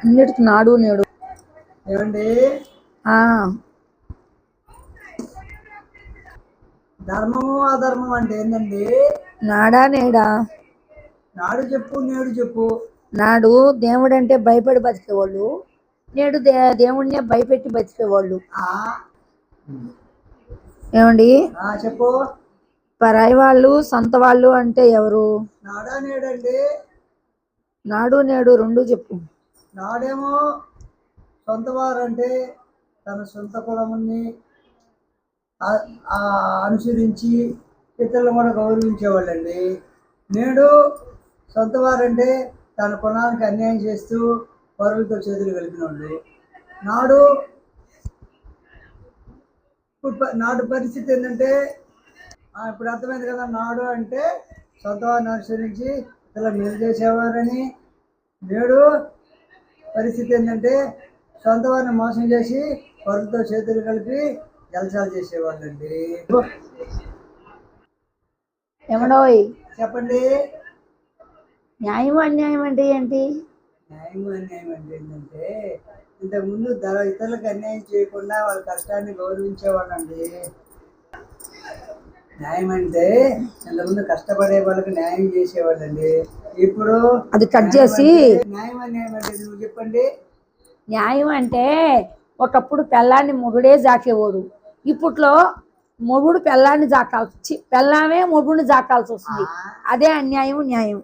అన్నిటికి నాడు నేడు. ఏమండి ఆ. ధర్మము అధర్మం అంటే ఏంటండి నాడా నేడా? నాడు చెప్పు నేడు చెప్పు. నాడు దేవుడు అంటే భయపడి బతికేవాళ్ళు నేడు దే దేవుడినే భయపెట్టి బతికేవాళ్ళు. ఆ. ఏమండి? చెప్పు. పరాయి వాళ్ళు సొంత వాళ్ళు అంటే ఎవరు? నాడా నేడండి? నాడు నేడు రెండు చెప్పు. నాడేమో సొంత వారంటే తన సొంత కులముని అనుసరించి ఇతరులను కూడా గౌరవించేవాళ్ళండి. నేడు సొంత వారంటే తన కులానికి అన్యాయం చేస్తూ పరులతో చేతులు కలిపిన వాళ్ళు నాడు ఇప్పుడు నాడు పరిస్థితి ఏంటంటే ఇప్పుడు అర్థమైంది కదా నాడు అంటే సొంత వారిని అనుసరించి ఇలా మేలు చేసేవారని. నేడు పరిస్థితి ఏంటంటే సొంత వారిని మోసం చేసి పరులతో చేతులు కలిపి జలసాలు చేసేవాళ్ళండి. ఏమడోయ్? చెప్పండి. న్యాయం అన్యాయం అంటే ఏంటి? న్యాయం అన్యాయం అంటే ఏంటంటే ఇంతకుముందు ధర ఇతరులకు అన్యాయం చేయకుండా వాళ్ళ కష్టాన్ని గౌరవించేవాళ్ళండి. న్యాయం అంటే ఇంతకుముందు కష్టపడే వాళ్ళకి న్యాయం చేసేవాళ్ళండి. ఇప్పుడు అది కట్ చేసి న్యాయం అంటే నువ్వు చెప్పండి? న్యాయం అంటే ఒకప్పుడు పెళ్ళాన్ని మొగుడే జాకేవాడు. ఇప్పట్లో మొగుడు పెళ్ళాన్ని జాకాల్సి పెళ్ళామే మొగుడిని జాకాల్సి వస్తుంది. అదే అన్యాయం న్యాయం